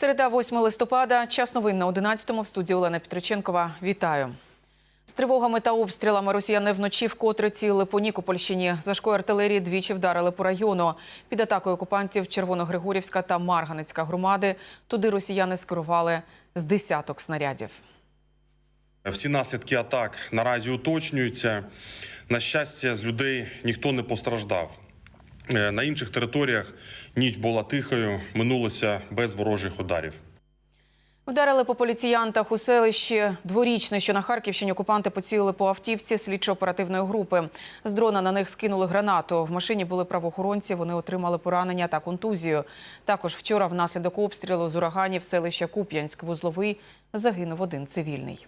Середа 8 листопада. Час новин на 11-му. В студії Олена Петриченкова. Вітаю. З тривогами та обстрілами росіяни вночі вкотре цілили по Нікопольщині. З артилерії двічі вдарили по району. Під атакою окупантів Червоногригорівська та Марганицька громади. Туди росіяни скерували з десяток снарядів. Всі наслідки атак наразі уточнюються. На щастя, з людей ніхто не постраждав. Е, На інших територіях ніч була тихою, минулося без ворожих ударів. Вдарили по поліціянтах у селищі Дворічне, що на Харківщині окупанти поцілили по автівці слідчо-оперативної групи. З дрона на них скинули гранату. В машині були правоохоронці. Вони отримали поранення та контузію. Також вчора, внаслідок обстрілу з ураганів селища Куп'янськ, вузловий загинув один цивільний.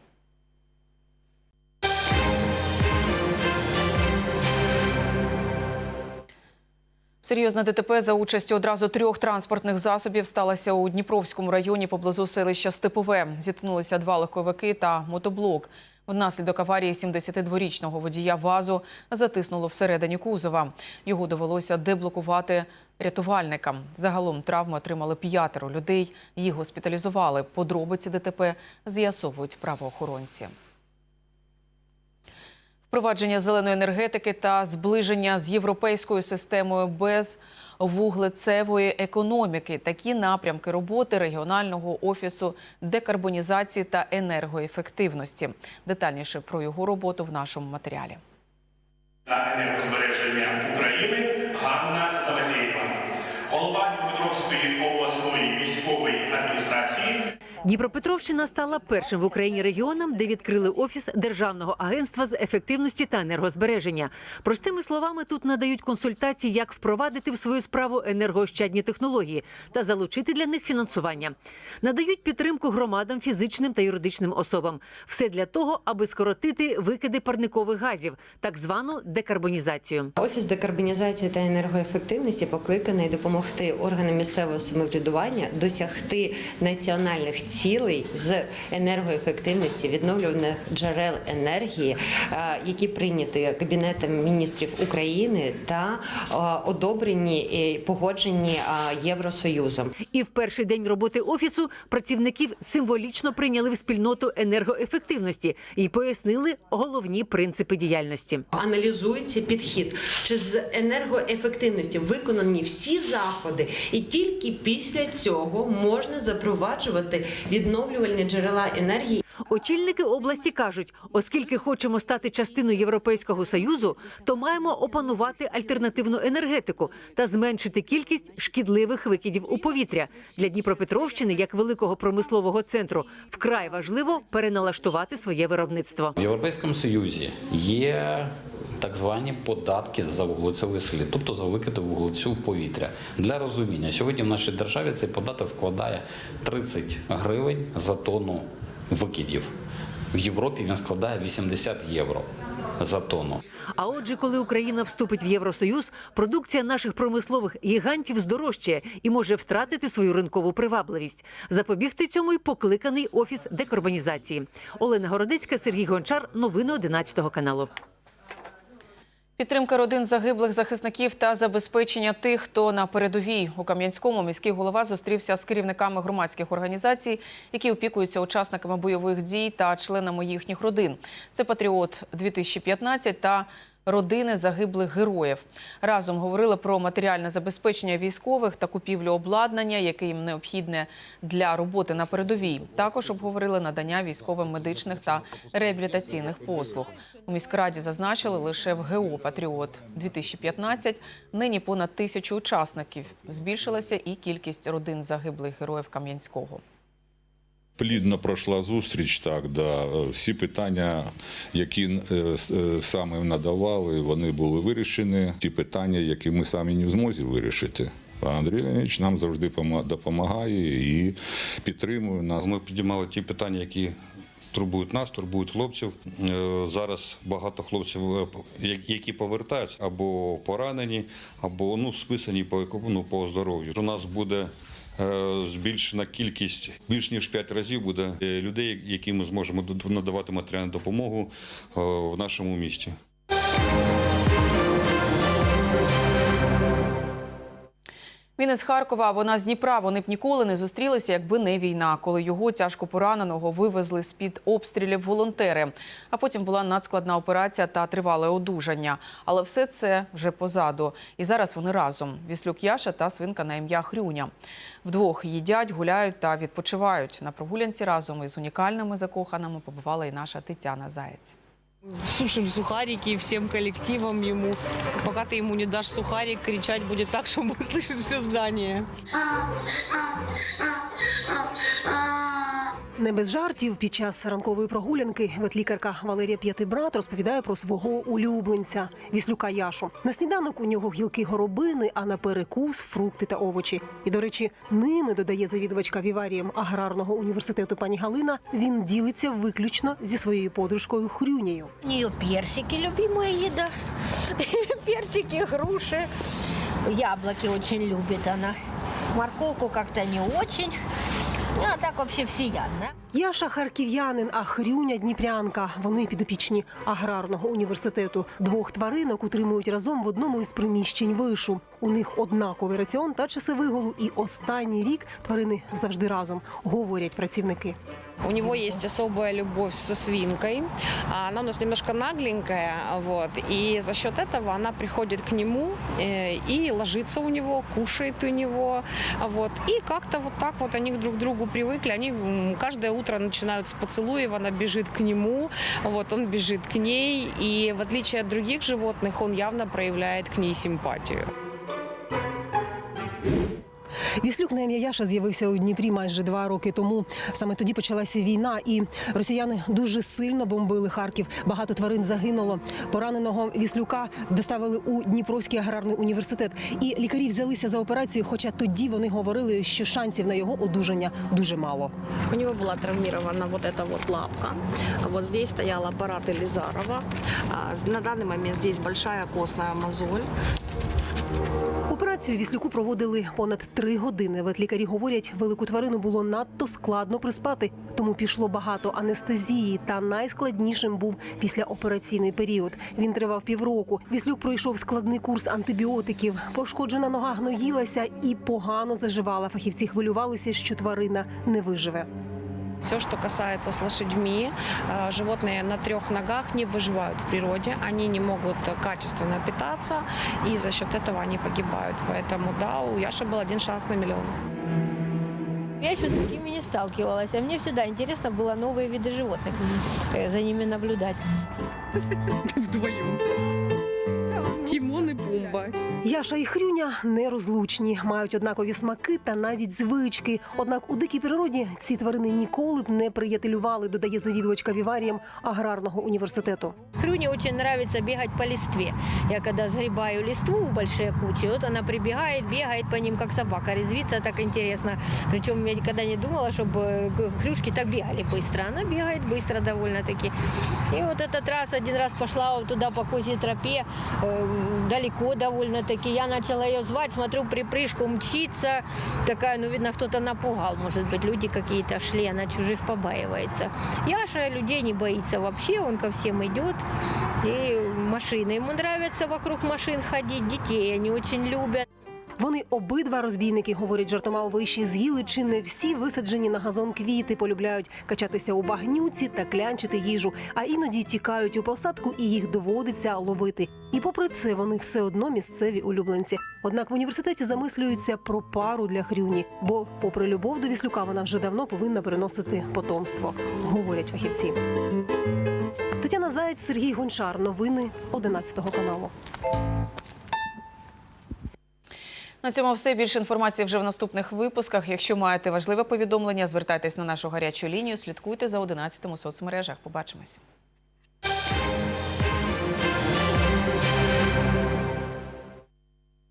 Серйозне ДТП за участю одразу трьох транспортних засобів сталося у Дніпровському районі поблизу селища Степове. Зіткнулися два легковики та мотоблок. Внаслідок аварії 72-річного водія ВАЗу затиснуло всередині кузова. Його довелося деблокувати рятувальникам. Загалом травми отримали п'ятеро людей. Їх госпіталізували. Подробиці ДТП з'ясовують правоохоронці. Впровадження зеленої енергетики та зближення з європейською системою без вуглецевої економіки. Такі напрямки роботи регіонального офісу декарбонізації та енергоефективності. Детальніше про його роботу в нашому матеріалі. та енергозбереження України Ганна Замазєєва, голова адміністрації. Дніпропетровщина стала першим в Україні регіоном, де відкрили офіс Державного агентства з ефективності та енергозбереження. Простими словами, тут надають консультації, як впровадити в свою справу енергоощадні технології та залучити для них фінансування. Надають підтримку громадам, фізичним та юридичним особам. Все для того, аби скоротити викиди парникових газів, так звану декарбонізацію. Офіс декарбонізації та енергоефективності покликаний допомогти органам місцевого самоврядування досягти національних цілей з енергоефективності відновлюваних джерел енергії, е, які прийняті Кабінетом міністрів України та е, одобрені і погоджені е, Євросоюзом. І в перший день роботи офісу працівників символічно прийняли в спільноту енергоефективності і пояснили головні принципи діяльності. Аналізується підхід, чи з енергоефективності виконані всі заходи, і тільки після цього можна запроваджувати відновлювальні джерела енергії. Очільники області кажуть, оскільки хочемо стати частиною Європейського союзу, то маємо опанувати альтернативну енергетику та зменшити кількість шкідливих викидів у повітря. Для Дніпропетровщини, як великого промислового центру, вкрай важливо переналаштувати своє виробництво. В Європейському Союзі є так звані податки за вуглецевий слід, тобто за викиди вуглецю в повітря. Для розуміння, сьогодні в нашій державі цей податок складає 30 гривень за тонну викидів. В Європі він складає 80 євро за тонну. А отже, коли Україна вступить в Євросоюз, продукція наших промислових гігантів здорожчає і може втратити свою ринкову привабливість. Запобігти цьому й покликаний офіс декарбонізації. Олена Городецька, Сергій Гончар. Новини 11 каналу. Підтримка родин загиблих захисників та забезпечення тих, хто на передовій у Кам'янському міський голова зустрівся з керівниками громадських організацій, які опікуються учасниками бойових дій та членами їхніх родин. Це Патріот 2015 та родини загиблих героїв. Разом говорили про матеріальне забезпечення військових та купівлю обладнання, яке їм необхідне для роботи на передовій. Також обговорили надання військовим медичних та реабілітаційних послуг. У міськраді зазначили лише в ГО Патріот 2015 нині понад тисячу учасників. Збільшилася і кількість родин загиблих героїв Кам'янського. Плідно пройшла зустріч, так, да. Всі питання, які е, е, саме надавали, вони були вирішені. Ті питання, які ми самі не в змозі вирішити. Пан Андрій Леонідович нам завжди пома- допомагає і підтримує нас. Ми підіймали ті питання, які турбують нас, турбують хлопців. Е, Зараз багато хлопців, які повертаються або поранені, або ну, списані по, ну, по здоров'ю. У нас буде збільшена кількість, більш ніж 5 разів буде е, людей, яким ми зможемо надавати матеріальну допомогу е, в нашому місті. Він із Харкова, вона з Дніпра. Вони б ніколи не зустрілися, якби не війна, коли його тяжко пораненого вивезли з під обстрілів волонтери. А потім була надскладна операція та тривале одужання. Але все це вже позаду. І зараз вони разом. Віслюк Яша та свинка на ім'я Хрюня. Вдвох їдять, гуляють та відпочивають. На прогулянці разом із унікальними закоханими побувала і наша Тетяна Заєць. Сушим сухарики всем коллективом ему. Пока ты ему не дашь сухарик, кричать будет так, что услышит все здание. Не без жартів під час ранкової прогулянки ветлікарка Валерія П'ятибрат розповідає про свого улюбленця Віслюка Яшу. На сніданок у нього гілки горобини, а на перекус фрукти та овочі. І до речі, ними додає завідувачка віварієм аграрного університету пані Галина. Він ділиться виключно зі своєю подружкою Хрюнею. У нее персики, любимая еда. Персики, груши. Яблоки очень любит она. Морковку как-то не очень. Ну, а так вообще всеядна. Яша харків'янин, а Хрюня Дніпрянка. Вони підопічні аграрного університету. Двох тваринок утримують разом в одному із приміщень вишу. У них однаковий раціон та часи вигулу. І останній рік тварини завжди разом, говорять працівники. У него есть особая любовь со свинкой. А Она у нас немножко нагленькая, вот, и за счет этого она приходит к нему э, и ложится у него, кушает у него, вот, и как-то вот так вот они друг к другу привыкли. Они м, каждое утро начинают начинаются поцелуев, она бежит к нему, вот, он бежит к ней, и в отличие от других животных, он явно проявляет к ней симпатию. Віслюк на ім'я Яша з'явився у Дніпрі майже два роки тому. Саме тоді почалася війна, і росіяни дуже сильно бомбили Харків. Багато тварин загинуло. Пораненого віслюка доставили у Дніпровський аграрний університет. І лікарі взялися за операцію. Хоча тоді вони говорили, що шансів на його одужання дуже мало. У него была травмирована вот эта вот лапка. Вот здесь стоял аппарат Элизарова. А, На данный момент здесь большая костная мозоль. Операцію віслюку проводили понад три години. Ветлікарі говорять, велику тварину було надто складно приспати, тому пішло багато анестезії. Та найскладнішим був післяопераційний період. Він тривав півроку. Віслюк пройшов складний курс антибіотиків. Пошкоджена нога гноїлася і погано заживала. Фахівці хвилювалися, що тварина не виживе. Все, что касается с лошадьми, э, животные на трех ногах не выживают в природе, они не могут качественно питаться, и за счет этого они погибают. Поэтому, да, у Яши был один шанс на миллион. Я еще с такими не сталкивалась. А мне всегда интересно было новые виды животных, э, за ними наблюдать. Вдвоем. Тимон и Пумба. Яша і Хрюня нерозлучні, мають однакові смаки та навіть звички. Однак у дикій природі ці тварини ніколи б не приятелювали, додає завідувачка віварієм аграрного університету. Хрюне очень нравится бегать по листве. Я когда сгребаю листву, большие кучи, вот она прибегает, бегает по ним, как собака, резвится, так интересно. Причем я никогда не думала, чтобы хрюшки так бегали быстро. Она бегает быстро довольно-таки. И вот этот раз, один раз пошла вот туда по козьей тропе, э, далеко довольно-таки. Я начала ее звать, смотрю, припрыжку мчится. Такая, ну, видно, кто-то напугал. Может быть, люди какие-то шли, она чужих побаивается. Яша людей не боится вообще, он ко всем идет. И машины ему нравится вокруг машин ходить, детей они очень любят. Вони обидва розбійники, говорять жартома у виші, з'їли чи не всі висаджені на газон квіти, полюбляють качатися у багнюці та клянчити їжу, а іноді тікають у посадку і їх доводиться ловити. І попри це вони все одно місцеві улюбленці. Однак в університеті замислюються про пару для хрюні, бо, попри любов до віслюка, вона вже давно повинна приносити потомство, говорять фахівці. Тетяна Заєць, Сергій Гончар. Новини 11 каналу. На цьому все. Більше інформації вже в наступних випусках. Якщо маєте важливе повідомлення, звертайтесь на нашу гарячу лінію. Слідкуйте за 11 у соцмережах. Побачимось.